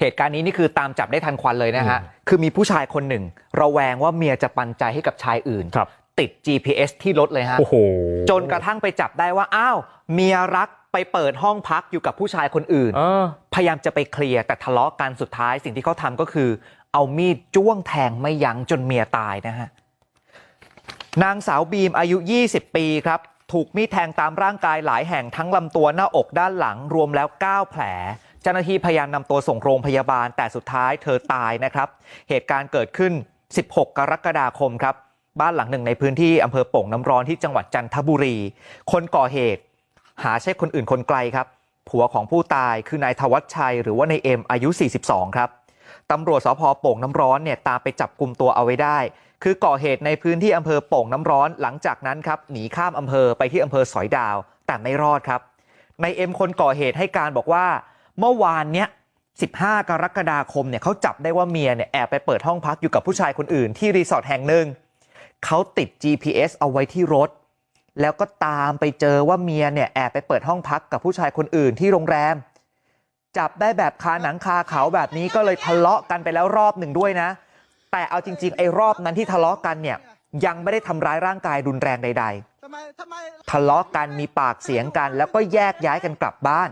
เหตุการณ์นี้นี่คือตามจับได้ทันควันเลยนะฮะคือมีผู้ชายคนหนึ่ง ระแวงว่าเมียจะปันใจให้กับชายอื่นครับติด GPS ที่รถเลยฮะโอ้โหจนกระทั่งไปจับได้ว่าอ้าวเมียรักไปเปิดห้องพักอยู่กับผู้ชายคนอื่นเออพยายามจะไปเคลียร์แต่ทะเลาะกันสุดท้ายสิ่งที่เขาทำก็คือ เอามีดจ้วงแทงไม่ยั้งจนเมียตายนะฮะนางสาวบีมอายุ 20 ปีครับถูกมีดแทงตามร่างกายหลายแห่งทั้งลำตัวหน้าอกด้านหลังรวมแล้ว 9 แผลเจ้าหน้าที่พยายามนำตัวส่งโรงพยาบาลแต่สุดท้ายเธอตายนะครับเหตุการณ์เกิดขึ้น 16 กรกฎาคมครับบ้านหลังหนึ่งในพื้นที่อำเภอโป่งน้ำร้อนที่จังหวัดจันทบุรี คนก่อเหตุ หาใช่คนอื่นคนไกลครับ ผัวของผู้ตายคือนายธวัชชัย หรือว่านายเอ็มอายุ 42 ครับตำรวจสพโป่งน้ำร้อนเนี่ยตามไปจับกลุ่มตัวเอาไว้ได้ คือก่อเหตุในพื้นที่อำเภอโป่งน้ำร้อนหลังจากนั้นครับหนีข้ามอำเภอไปที่อำเภอสอยดาว แต่ไม่รอดครับนายเอ็มคนก่อเหตุให้การบอกว่า เมื่อวานเนี้ย15กรกฎาคมเนี่ยเขาจับได้ว่าเมียเนี่ยแอบไปเปิดห้องพักอยู่กับผู้ชายคนอื่นที่รีสอร์ทแห่งหนึ่งเขาติด GPS เอาไว้ที่รถ แล้วก็ตามไปเจอว่าเมียเนี่ยแอบไปเปิดห้องพักกับผู้ชายคนอื่นที่โรงแรม จับได้แบบคาหนังคาเขาแบบนี้ก็เลยทะเลาะกันไปแล้วรอบหนึ่งด้วยนะ แต่เอาจริงๆไอ้รอบนั้นที่ทะเลาะกันเนี่ยยังไม่ได้ทำร้ายร่างกายรุนแรงใด ๆ ทะเลาะกันมีปากเสียงกัน แล้วก็แยกย้ายกันกลับบ้าน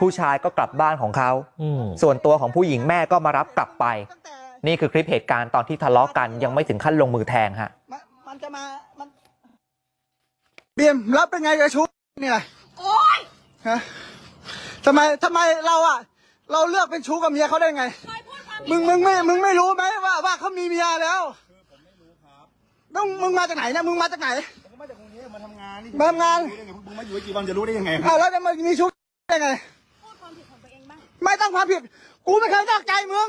ผู้ชายก็กลับบ้านของเขาอืมส่วนตัวของผู้หญิงแม่ก็มารับกลับไปตั้งแต่นี่คือคลิปเหตุการณ์ตอนที่ทะเลาะกันยังไม่ถึงขั้นลงมือแทงฮะมันมันจะมามันเบียมรับเป็นไงกับชูเนี่ยโอ๊ยฮะทำไมทำไมเราอะเราเลือกเป็นชู้กับเมียเขาได้ไง มึงมึงไม่มึงไม่รู้ไหมว่าว่าเขามีเมียแล้วต้องมึงมาจากไหนเนี่ยมึงมาจากไหนผมมาจากกรุงเทพมาทำงานนี่มาทำงานรู้ได้ไงมึงมาอยู่ได้กี่วันจะรู้ได้ยังไงครับอ้าวแล้วจะมามีชู้ได้ไงไม่ต้อ งความผิด กูไม่เคยนอกใจมึง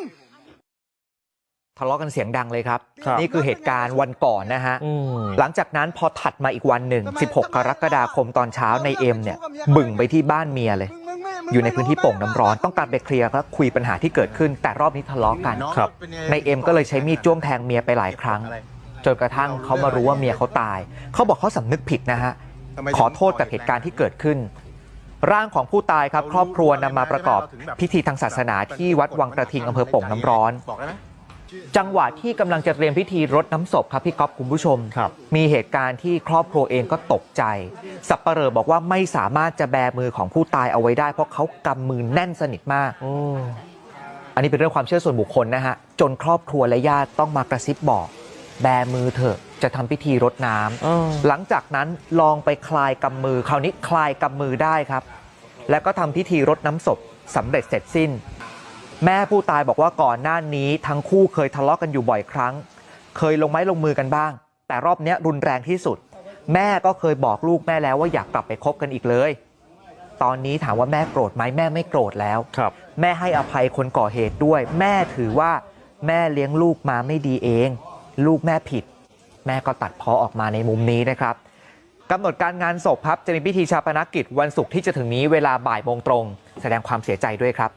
ทะเลาะกันเสียงดังเลยครับ ครับ นี่คือเหตุการณ์วันก่อนนะฮะ อืมหลังจากนั้นพอถัดมาอีกวันหนึ่ง 16 กรกฎาคมตอนเช้าในเอ็มเนี่ย บึ่งไปที่บ้านเมียเลย มึงมึงไม่มึงอยู่ในพื้นที่โป่งน้ำร้อนต้องการไปเคลียร์และคุยปัญหาที่เกิดขึ้น แต่รอบนี้ทะเลาะกันครับ ในเอ็มก็เลยใช้มีดจ้วงแทงเมียไปหลายครั้ง จนกระทั่งเขามารู้ว่าเมียเขาตาย เขาบอกเขาสำนึกผิดนะฮะ ขอโทษกับเหตุการณ์ที่เกิดขึ้น ร่างของผู้ตายครับครอบครัวนำมาประกอบพิธีทางศาสนาที่วัดวังกระทิงอำเภอโป่งน้ำร้อนบอกได้ไหมจังหวะที่กำลังจะเตรียมพิธีรดน้ำศพครับพี่ก๊อฟคุณผู้ชมครับมีเหตุการณ์ที่ครอบครัวเองก็ตกใจ สับปเหร่อบอกว่าไม่สามารถจะแบมือของผู้ตายเอาไว้ได้ เพราะเขากำมือแน่นสนิทมากโอ้อันนี้เป็นเรื่องความเชื่อส่วนบุคคลนะฮะจนครอบครัวและญาติต้องมากระซิบบอก แบมือเถอะ จะทำพิธีรดน้ำเออหลังจากนั้นลองไปคลายกำมือคราวนี้คลายกำมือได้ครับ แล้วก็ทำพิธีรดน้ำศพสำเร็จเสร็จสิ้น แม่ผู้ตายบอกว่าก่อนหน้านี้ทั้งคู่เคยทะเลาะกันอยู่บ่อยครั้ง เคยลงไม้ลงมือกันบ้าง แต่รอบเนี้ยรุนแรงที่สุด แม่ก็เคยบอกลูกแม่แล้วว่าอยากกลับไปคบกันอีกเลย ตอนนี้ถามว่าแม่โกรธไหมแม่ไม่โกรธแล้วครับแม่ให้อภัยคนก่อเหตุด้วย แม่ถือว่าแม่เลี้ยงลูกมาไม่ดีเอง ลูกแม่ผิด แม่ก็ตัดพ้อออกมาในมุมนี้นะครับกำหนดการงานศพครับจะมีพิธีชาปนกิจวันศุกร์ที่จะถึงนี้เวลาบ่ายโมงตรง แสดงความเสียใจด้วยครับ